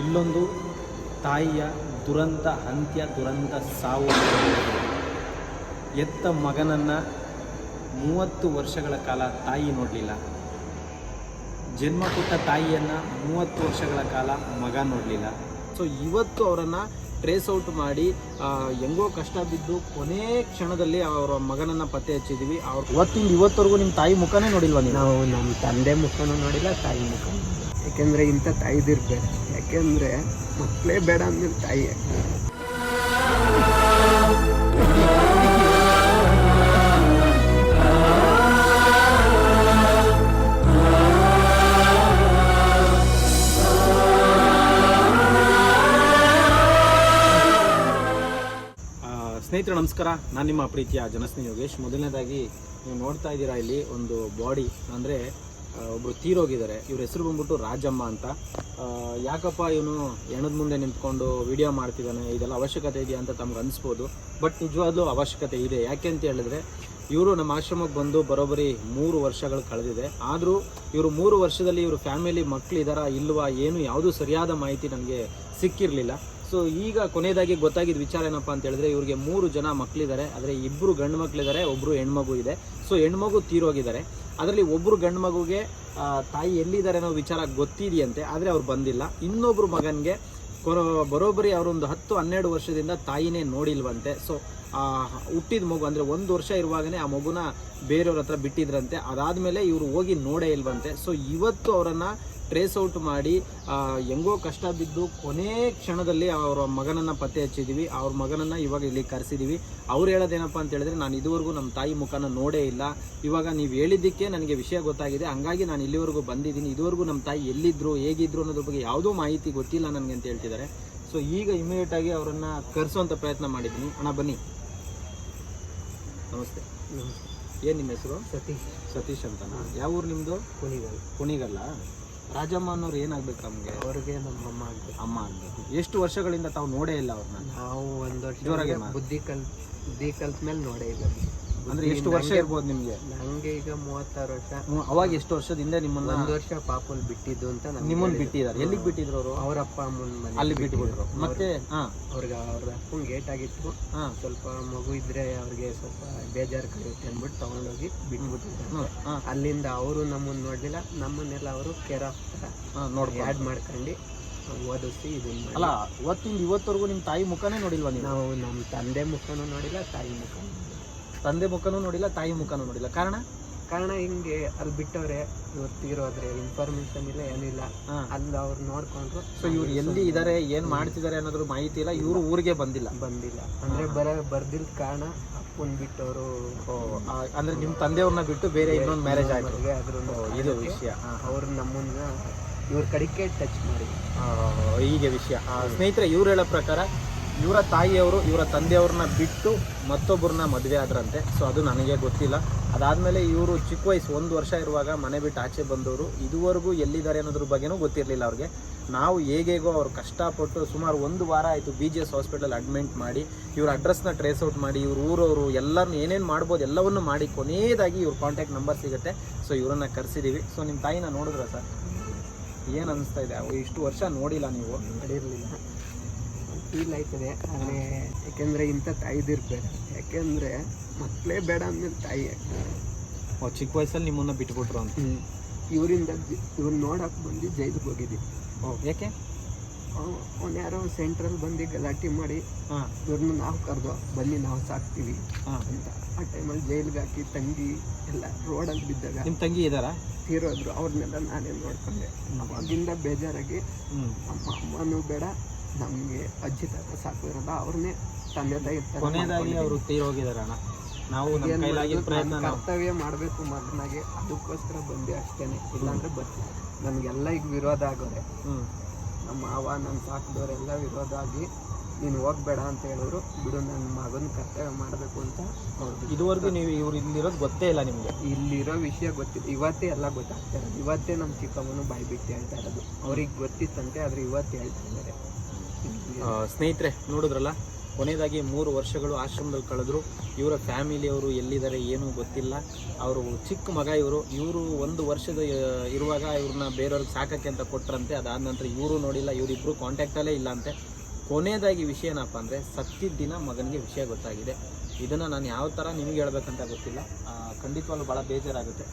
ಇಲ್ಲೊಂದು ತಾಯಿಯ ದುರಂತ, ಅಂತ್ಯ ದುರಂತ ಸಾವು. ಎತ್ತ ಮಗನನ್ನು ಮೂವತ್ತು ವರ್ಷಗಳ ಕಾಲ ತಾಯಿ ನೋಡಲಿಲ್ಲ. ಜನ್ಮ ಕೊಟ್ಟ ತಾಯಿಯನ್ನು ಮೂವತ್ತು ವರ್ಷಗಳ ಕಾಲ ಮಗ ನೋಡಲಿಲ್ಲ. ಸೊ ಇವತ್ತು ಅವರನ್ನು ಟ್ರೇಸ್ ಔಟ್ ಮಾಡಿ ಹೆಂಗೋ ಕಷ್ಟ ಬಿದ್ದು ಕೊನೆ ಕ್ಷಣದಲ್ಲಿ ಅವರ ಮಗನನ್ನು ಪತ್ತೆ ಹಚ್ಚಿದ್ದೀವಿ ಅವ್ರು ಇವತ್ತಿಂದ ಇವತ್ತವರೆಗೂ ನಿಮ್ಮ ತಾಯಿ ಮುಖನೇ ನೋಡಿಲ್ವಾ ನೀವು? ನಮ್ಮ ತಂದೆ ಮುಖನೂ ನೋಡಿಲ್ಲ, ತಾಯಿ ಮುಖ ಯಾಕೆಂದ್ರೆ ಇಂಥ ತಾಯಿದಿರ್ಬೇಕು ಯಾಕೆಂದ್ರೆ ಮಕ್ಕಳೇ ಬೇಡ ಅಂದ್ರೆ ತಾಯಿ ಸ್ನೇಹಿತರು ಸ್ನೇಹಿತರೆ, ನಮಸ್ಕಾರ. ನಾನು ನಿಮ್ಮ ಪ್ರೀತಿಯ ಜನಸ್ನೇಹಿ ಯೋಗೇಶ್. ಮೊದಲನೇದಾಗಿ, ನೀವು ನೋಡ್ತಾ ಇದ್ದೀರಾ ಇಲ್ಲಿ ಒಂದು ಬಾಡಿ ಅಂದರೆ ಒಬ್ಬರು ತೀರೋಗಿದ್ದಾರೆ. ಇವ್ರ ಹೆಸರು ಬಂದ್ಬಿಟ್ಟು ರಾಜಮ್ಮ ಅಂತ. ಯಾಕಪ್ಪ ಇವನು ಹೆಣದ ಮುಂದೆ ನಿಂತ್ಕೊಂಡು ವಿಡಿಯೋ ಮಾಡ್ತಿದ್ದಾನೆ ಇದೆಲ್ಲ ಅವಶ್ಯಕತೆ ಇದೆಯಾ ಅಂತ ತಮ್ಗೆ ಅನಿಸ್ಬೋದು. ಬಟ್ ನಿಜವಾಗ್ಲೂ ಅವಶ್ಯಕತೆ ಇದೆ. ಯಾಕೆ ಅಂತ ಹೇಳಿದ್ರೆ, ಇವರು ನಮ್ಮ ಆಶ್ರಮಕ್ಕೆ ಬಂದು ಬರೋಬ್ಬರಿ ಮೂರು ವರ್ಷಗಳು ಕಳೆದಿದೆ. ಆದರೂ ಇವರು ಮೂರು ವರ್ಷದಲ್ಲಿ ಇವರು ಫ್ಯಾಮಿಲಿ ಮಕ್ಕಳಿದಾರಾ ಇಲ್ವಾ ಏನು ಯಾವುದೂ ಸರಿಯಾದ ಮಾಹಿತಿ ನನಗೆ ಸಿಕ್ಕಿರಲಿಲ್ಲ. ಸೊ, ಈಗ ಕೊನೆಯದಾಗಿ ಗೊತ್ತಾಗಿದ್ದ ವಿಚಾರ ಏನಪ್ಪ ಅಂತ ಹೇಳಿದ್ರೆ, ಇವ್ರಿಗೆ ಮೂರು ಜನ ಮಕ್ಕಳಿದ್ದಾರೆ ಆದರೆ ಇಬ್ಬರು ಗಂಡು ಮಕ್ಕಳಿದ್ದಾರೆ ಒಬ್ಬರು ಹೆಣ್ಮಗು ಇದೆ. ಸೊ, ಹೆಣ್ಮಗು ತೀರೋಗಿದ್ದಾರೆ. ಅದರಲ್ಲಿ ಒಬ್ಬರು ಗಂಡು ಮಗುಗೆ ತಾಯಿ ಎಲ್ಲಿದ್ದಾರೆ ಅನ್ನೋ ವಿಚಾರ ಗೊತ್ತಿದೆಯಂತೆ, ಆದರೆ ಅವ್ರು ಬಂದಿಲ್ಲ. ಇನ್ನೊಬ್ಬರು ಮಗನಿಗೆ ಕೊರೋ, ಬರೋಬ್ಬರಿ ಅವರೊಂದು ಹತ್ತು, ಹನ್ನೆರಡು ವರ್ಷದಿಂದ ತಾಯಿನೇ ನೋಡಿಲ್ವಂತೆ. ಸೊ ಹುಟ್ಟಿದ ಮಗು, ಅಂದರೆ ಒಂದು ವರ್ಷ ಇರುವಾಗಲೇ ಆ ಮಗುನ ಬೇರೆಯವ್ರ ಹತ್ರ ಬಿಟ್ಟಿದ್ರಂತೆ. ಅದಾದಮೇಲೆ ಇವರು ಹೋಗಿ ನೋಡೇ ಇಲ್ವಂತೆ. ಸೊ ಇವತ್ತು ಅವರನ್ನು ಟ್ರೇಸ್ ಔಟ್ ಮಾಡಿ ಹೆಂಗೋ ಕಷ್ಟ ಬಿದ್ದು ಕೊನೆ ಕ್ಷಣದಲ್ಲಿ ಅವರ ಮಗನನ್ನು ಪತ್ತೆ ಹಚ್ಚಿದ್ದೀವಿ ಅವ್ರ ಮಗನನ್ನು ಇವಾಗ ಇಲ್ಲಿ ಕರೆಸಿದ್ದೀವಿ ಅವ್ರು ಹೇಳೋದೇನಪ್ಪ ಅಂತ ಹೇಳಿದ್ರೆ ನಾನು ಇದುವರೆಗೂ ನಮ್ಮ ತಾಯಿ ಮುಖನ ನೋಡೇ ಇಲ್ಲ. ಇವಾಗ ನೀವು ಹೇಳಿದ್ದಕ್ಕೆ ನನಗೆ ವಿಷಯ ಗೊತ್ತಾಗಿದೆ. ಹಂಗಾಗಿ ನಾನು ಇಲ್ಲಿವರೆಗೂ ಬಂದಿದ್ದೀನಿ. ಇದುವರೆಗೂ ನಮ್ಮ ತಾಯಿ ಎಲ್ಲಿದ್ರು ಹೇಗಿದ್ರು ಅನ್ನೋದ್ರ ಬಗ್ಗೆ ಯಾವುದೂ ಮಾಹಿತಿ ಗೊತ್ತಿಲ್ಲ ನನಗೆ ಅಂತ ಹೇಳ್ತಿದ್ದಾರೆ. ಸೊ ಈಗ ಇಮಿಡಿಯೇಟ್ ಆಗಿ ಅವರನ್ನು ಕರೆಸುವಂಥ ಪ್ರಯತ್ನ ಮಾಡಿದ್ದೀನಿ. ಅಣ್ಣ ಬನ್ನಿ. ನಮಸ್ತೆ. ಏನು ನಿಮ್ಮ ಹೆಸರು? ಸತೀಶ್. ಸತೀಶ್ ಅಂತನಾ? ಯಾವ ಊರು ನಿಮ್ಮದು ಕುಣಿಗಲ್. ಕುಣಿಗಲ್ಲ? ರಾಜಮ್ಮ ಅನ್ನೋರು ಏನಾಗ್ಬೇಕು ನಮ್ಗೆ? ಅವ್ರಿಗೆ ನಮ್ಮಮ್ಮ ಆಗ್ಬೇಕು. ಅಮ್ಮ ಆಗ್ಬೇಕು. ಎಷ್ಟು ವರ್ಷಗಳಿಂದ ತಾವು ನೋಡೇ ಇಲ್ಲ ಅವ್ರನ್ನ? ನಾವು ಒಂದು ವರ್ಷ ಜೋರಾಗಿ ಮಾಡು. ಬುದ್ಧಿ ಕಲ್ ಬುದ್ಧಿ ಕಲ್ತ ಮೇಲೆ ನೋಡೇ ಇಲ್ಲ. ಅಂದ್ರೆ ಎಷ್ಟು ವರ್ಷ ಇರ್ಬೋದು ನಿಮ್ಗೆ? ನಂಗೆ ಈಗ ಮೂವತ್ತಾರು ವರ್ಷ. ಅವಾಗ ಎಷ್ಟು ವರ್ಷದಿಂದ ನಿಮ್ಮನ್ನ ಒಂದು ವರ್ಷ ಪಾಪಲ್ ಬಿಟ್ಟಿದ್ದು ಅಂತ ನಿಮ್ಮನ್ನ. ಬಿಟ್ಟಿದ್ದಾರೆ ಎಲ್ಲಿಗೆ ಬಿಟ್ಟಿದ್ರು ಅವರು? ಅವರಪ್ಪ ಅಪ್ಪ ಅಮ್ಮನ ಮನೆ ಅಲ್ಲಿ ಬಿಟ್ಬಿಟ್ರು ಮತ್ತೆ ಅವ್ರಿಗೆ ಅವ್ರ ಅಪ್ಪನ ಗೇಟ್ ಆಗಿತ್ತು. ಸ್ವಲ್ಪ ಮಗು ಇದ್ರೆ ಅವ್ರಿಗೆ ಸ್ವಲ್ಪ ಬೇಜಾರು ಕಳೆಯುತ್ತೆ ಅಂದ್ಬಿಟ್ಟು ತಗೊಂಡೋಗಿ ಹಾ. ಅಲ್ಲಿಂದ ಅವರು ನಮ್ಮನ್ನ ನೋಡ್ಲಿಲ್ಲ. ನಮ್ಮನ್ನೆಲ್ಲ ಅವರು ಕೇರ್ ಆಫ್ ಹಾ ನೋಡ್ಕೊಂಡು. ಆ್ಯಡ್ ಮಾಡ್ಕೊಂಡು ಓದಿಸಿ ಇದನ್ನ ಅಲ್ಲ ಇವತ್ತಿಂದ ಇವತ್ತವರೆಗೂ ನಿಮ್ಮ ತಾಯಿ ಮುಖನೇ ನೋಡಿಲ್ವಾ ನೀವು? ನಾವು ನಮ್ಮ ತಂದೆ ಮುಖನೂ ನೋಡಿಲ್ಲ ತಾಯಿ ಮುಖ ತಂದೆ ಮುಖನೂ ನೋಡಿಲ್ಲ ತಾಯಿ ಮುಖನೂ ನೋಡಿಲ್ಲ. ಕಾರಣ? ಕಾರಣ ಹಿಂಗೆ ಅಲ್ಲಿ ಬಿಟ್ಟವ್ರೆ ಇವ್ರು ತೀರೋದ್ರೆ ಇನ್ಫಾರ್ಮೇಶನ್ ಇಲ್ಲ ಏನಿಲ್ಲ. ಅಲ್ಲಿ ಅವ್ರು ನೋಡ್ಕೊಂಡ್ರು ಸೊ ಇವ್ರು ಎಲ್ಲಿ ಇದಾರೆ ಏನ್ ಮಾಡ್ತಿದ್ದಾರೆ ಅನ್ನೋದ್ರ ಮಾಹಿತಿ ಇಲ್ಲ ಇವ್ರು ಊರಿಗೆ ಬಂದಿಲ್ಲ. ಬಂದಿಲ್ಲ. ಅಂದ್ರೆ ಬರ ಬರ್ದಿಲ್ ಕಾರಣ ಅಪ್ಪನ್ ಬಿಟ್ಟವರು. ಅಂದ್ರೆ ನಿಮ್ ತಂದೆಯವ್ರನ್ನ ಬಿಟ್ಟು ಬೇರೆ ಇನ್ನೊಂದು ಮ್ಯಾರೇಜ್ ಆಗಿದೆ ಅದ್ರೂ ಇದು ವಿಷಯ. ಅವ್ರು ನಮ್ಮನ್ನ ಇವ್ರ ಕಡೆಗೆ ಟಚ್ ಮಾಡಿ ಹೀಗೆ ವಿಷಯ. ಆ, ಸ್ನೇಹಿತರೆ ಇವ್ರು ಹೇಳೋ ಪ್ರಕಾರ ಇವರ ತಾಯಿಯವರು, ಇವರ ತಂದೆಯವ್ರನ್ನ ಬಿಟ್ಟು ಮತ್ತೊಬ್ಬರನ್ನ ಮದುವೆ ಆದ್ರಂತೆ. ಸೊ ಅದು ನನಗೆ ಗೊತ್ತಿಲ್ಲ. ಅದಾದಮೇಲೆ ಇವರು ಚಿಕ್ಕ ವಯಸ್ಸು, ಒಂದು ವರ್ಷ ಇರುವಾಗ ಮನೆ ಬಿಟ್ಟು ಆಚೆ ಬಂದವರು. ಇದುವರೆಗೂ ಎಲ್ಲಿದ್ದಾರೆ ಅನ್ನೋದ್ರ ಬಗ್ಗೆನೂ ಗೊತ್ತಿರಲಿಲ್ಲ ಅವ್ರಿಗೆ. ನಾವು ಹೇಗೇಗೋ ಅವ್ರು ಕಷ್ಟಪಟ್ಟು ಸುಮಾರು ಒಂದು ವಾರ ಆಯಿತು B G S hospital admit ಮಾಡಿ, ಇವ್ರ ಅಡ್ರೆಸ್ನ ಟ್ರೇಸ್ ಔಟ್ ಮಾಡಿ, ಇವ್ರ ಊರವರು ಎಲ್ಲರನ್ನ ಏನೇನು ಮಾಡ್ಬೋದು ಎಲ್ಲವನ್ನು ಮಾಡಿ, ಕೊನೆಯದಾಗಿ ಇವ್ರ ಕಾಂಟ್ಯಾಕ್ಟ್ ನಂಬರ್ ಸಿಗುತ್ತೆ. ಸೊ ಇವರನ್ನ ಕರೆಸಿದ್ದೀವಿ ಸೊ ನಿಮ್ಮ ತಾಯಿನ ನೋಡಿದ್ರ ಸರ್? ಏನು ಅನಿಸ್ತಾ ಇದೆ? ಇಷ್ಟು ವರ್ಷ ನೋಡಿಲ್ಲ ನೀವು. ಮಾಡಿರ್ಲಿಲ್ಲ ಫೀಲ್ ಆಯ್ತದೆ. ಆದರೆ ಯಾಕೆಂದ್ರೆ ಇಂಥ ತಾಯಿದಿರ್ಬೇಡ ಯಾಕೆಂದ್ರೆ ಮಕ್ಕಳೇ ಬೇಡ ಅಂದ್ಮೇಲೆ ತಾಯಿ. ಚಿಕ್ಕ ವಯಸ್ಸಲ್ಲಿ ನಿಮ್ಮನ್ನ ಬಿಟ್ಬಿಟ್ರು ಅಂತ. ಇವರಿಂದ ಇವ್ರು ನೋಡಕ್ ಬಂದು ಜೈಲಿಗೆ ಹೋಗಿದ್ವಿ ಓಹ್ ಯಾಕೆ? ಅವ್ನು ಯಾರೋ ಸೆಂಟ್ರಲ್ ಬಂದು ಗಲಾಟೆ ಮಾಡಿ ಹಾಂ. ಇವ್ರನ್ನ ನಾವು ಕರೆದು ಬನ್ನಿ ನಾವು ಸಾಕ್ತೀವಿ ಹಾಂ. ಅಂತ. ಆ ಟೈಮಲ್ಲಿ ಜೈಲಿಗೆ ಹಾಕಿ ತಂಗಿ ಎಲ್ಲ ರೋಡಲ್ಲಿ ಬಿದ್ದಾಗ ನಿಮ್ಮ ತಂಗಿ ಇದ್ದಾರಾ? ತೀರೋದ್ರು. ಅವ್ರನ್ನೆಲ್ಲ ನಾನೇ ನೋಡ್ಕೊಂಡೆ. ಅವಾಗಿಂದ ಬೇಜಾರಾಗಿ ಅಮ್ಮ ಅಮ್ಮನೂ ಬೇಡ ನಮಗೆ ಅಜ್ಜಿ ತಾತ ಸಾಕಿರೋದ ಅವ್ರನ್ನೇ ತಂದೆ ತಾಯಿ ಕೊನೆಯದಾಗಿ ಅವರು ನಾವು ನಮ್ಮ ಏನ್ ಪ್ರಯತ್ನ ನಾವು ಕರ್ತವ್ಯ ಮಾಡಬೇಕು ಮಗನಾಗೆ ಅದಕ್ಕೋಸ್ಕರ ಬಂದೆ ಅಷ್ಟೇನೆ. ಇಲ್ಲಾಂದ್ರೆ ಬರ್ತೀನಿ ನನಗೆಲ್ಲ ಈಗ ವಿರೋಧ ಆಗೋರೆ. ನಮ್ಮ ಮಾವ ನನ್ನ ಸಾಕಿದವರೆಲ್ಲ ವಿರೋಧ ಆಗಿ ನೀನು ಹೋಗ್ಬೇಡ ಅಂತ ಹೇಳಿದ್ರು ಬಿಡು ನನ್ನ ಮಗನ ಕರ್ತವ್ಯ ಮಾಡಬೇಕು ಅಂತ ಇದುವರೆಗೂ ನೀವು ಇವ್ರು ಇಲ್ಲಿರೋದು ಗೊತ್ತೇ ಇಲ್ಲ ನಿಮಗೆ. ಇಲ್ಲಿರೋ ವಿಷಯ ಗೊತ್ತಿಲ್ಲ. ಇವತ್ತೇ ಎಲ್ಲ ಗೊತ್ತಾಗ್ತಾ ಇರೋದು. ಇವತ್ತೇ ನಮ್ಮ ಚಿಕ್ಕಮ್ಮನು ಬಾಯಿ ಬಿಟ್ಟು ಹೇಳ್ತಾ ಇರೋದು. ಅವ್ರಿಗೆ ಗೊತ್ತಿತ್ತಂತೆ ಆದರೆ ಇವತ್ತು ಹೇಳ್ತಾ ಇದ್ದಾರೆ. ಸ್ನೇಹಿತರೆ, ನೋಡಿದ್ರಲ್ಲ, ಕೊನೆಯದಾಗಿ ಮೂರು ವರ್ಷಗಳು ಆಶ್ರಮದಲ್ಲಿ ಕಳೆದ್ರು. ಇವರ ಫ್ಯಾಮಿಲಿಯವರು ಎಲ್ಲಿದ್ದಾರೆ ಏನೂ ಗೊತ್ತಿಲ್ಲ. ಅವರು ಚಿಕ್ಕ ಮಗ ಇವರು. ಇವರು ಒಂದು ವರ್ಷದ ಇರುವಾಗ ಇವ್ರನ್ನ ಬೇರೆಯವ್ರಿಗೆ ಸಾಕಕ್ಕೆ ಅಂತ ಕೊಟ್ರಂತೆ. ಅದಾದ ನಂತರ ಇವರು ನೋಡಿಲ್ಲ ಇವರಿಬ್ಬರು ಕಾಂಟ್ಯಾಕ್ಟಲ್ಲೇ ಇಲ್ಲ ಅಂತೆ. ಕೊನೆಯದಾಗಿ ವಿಷಯ ಏನಪ್ಪ ಅಂದರೆ ಸತ್ತಿದ್ದ ದಿನ ಮಗನಿಗೆ ವಿಷಯ ಗೊತ್ತಾಗಿದೆ. ಇದನ್ನು ನಾನು ಯಾವ ಥರ ನಿಮಗೆ ಹೇಳ್ಬೇಕಂತ ಗೊತ್ತಿಲ್ಲ. ಖಂಡಿತವಾಗ್ಲೂ ಭಾಳ ಬೇಜಾರಾಗುತ್ತೆ.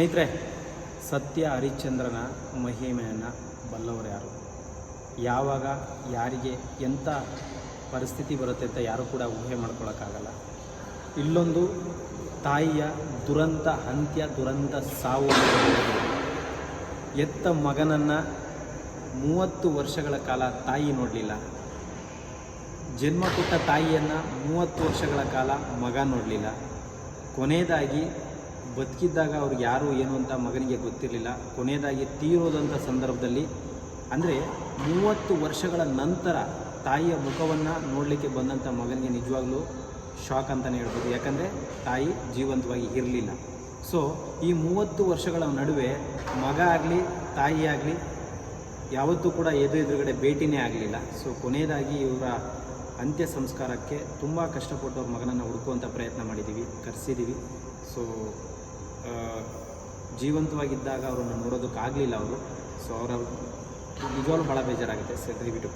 ಸ್ನೇಹಿತರೆ, ಸತ್ಯ ಹರಿಶ್ಚಂದ್ರನ ಮಹಿಮೆಯನ್ನು ಬಲ್ಲವರು ಯಾರು? ಯಾವಾಗ, ಯಾರಿಗೆ ಎಂಥ ಪರಿಸ್ಥಿತಿ ಬರುತ್ತೆ ಅಂತ ಯಾರೂ ಕೂಡ ಊಹೆ ಮಾಡ್ಕೊಳ್ಳೋಕ್ಕಾಗಲ್ಲ ಇಲ್ಲೊಂದು ತಾಯಿಯ ದುರಂತ, ಅಂತ್ಯ ದುರಂತ ಸಾವು ಎತ್ತ ಮಗನನ್ನು ಮೂವತ್ತು ವರ್ಷಗಳ ಕಾಲ ತಾಯಿ ನೋಡಲಿಲ್ಲ. ಜನ್ಮ ಕೊಟ್ಟ ತಾಯಿಯನ್ನು ಮೂವತ್ತು ವರ್ಷಗಳ ಕಾಲ ಮಗ ನೋಡಲಿಲ್ಲ. ಕೊನೆಯದಾಗಿ ಬದುಕಿದ್ದಾಗ ಅವ್ರಿಗೆ ಯಾರು ಏನು ಅಂತ ಮಗನಿಗೆ ಗೊತ್ತಿರಲಿಲ್ಲ. ಕೊನೆಯದಾಗಿ ತೀರೋದಂಥ ಸಂದರ್ಭದಲ್ಲಿ ಅಂದರೆ ಮೂವತ್ತು ವರ್ಷಗಳ ನಂತರ ತಾಯಿಯ ಮುಖವನ್ನು ನೋಡಲಿಕ್ಕೆ ಬಂದಂಥ ಮಗನಿಗೆ ನಿಜವಾಗ್ಲೂ ಶಾಕ್ ಅಂತಲೇ ಹೇಳ್ಬೋದು. ಯಾಕಂದರೆ ತಾಯಿ ಜೀವಂತವಾಗಿ ಇರಲಿಲ್ಲ. ಸೊ ಈ ಮೂವತ್ತು ವರ್ಷಗಳ ನಡುವೆ ಮಗ ಆಗಲಿ, ತಾಯಿ ಆಗಲಿ, ಯಾವತ್ತೂ ಕೂಡ ಎದು ಎದುರುಗಡೆ ಭೇಟಿನೇ ಆಗಲಿಲ್ಲ. ಸೊ ಕೊನೆಯದಾಗಿ ಇವರ ಅಂತ್ಯ ಸಂಸ್ಕಾರಕ್ಕೆ ತುಂಬ ಕಷ್ಟಪಟ್ಟು ಅವ್ರ ಮಗನನ್ನು ಹುಡುಕುವಂಥ ಪ್ರಯತ್ನ ಮಾಡಿದ್ದೀವಿ ಕರೆಸಿದ್ದೀವಿ ಸೊ ಜೀವಂತವಾಗಿದ್ದಾಗ ಅವರನ್ನು ನೋಡೋದಕ್ಕಾಗಲಿಲ್ಲ ಅವರು. ಸೊ ಅವರ ನಿಜವಾಗ್ಲೂ ಭಾಳ ಬೇಜಾರಾಗುತ್ತೆ. ಸರ್ ದಯವಿಟ್ಟು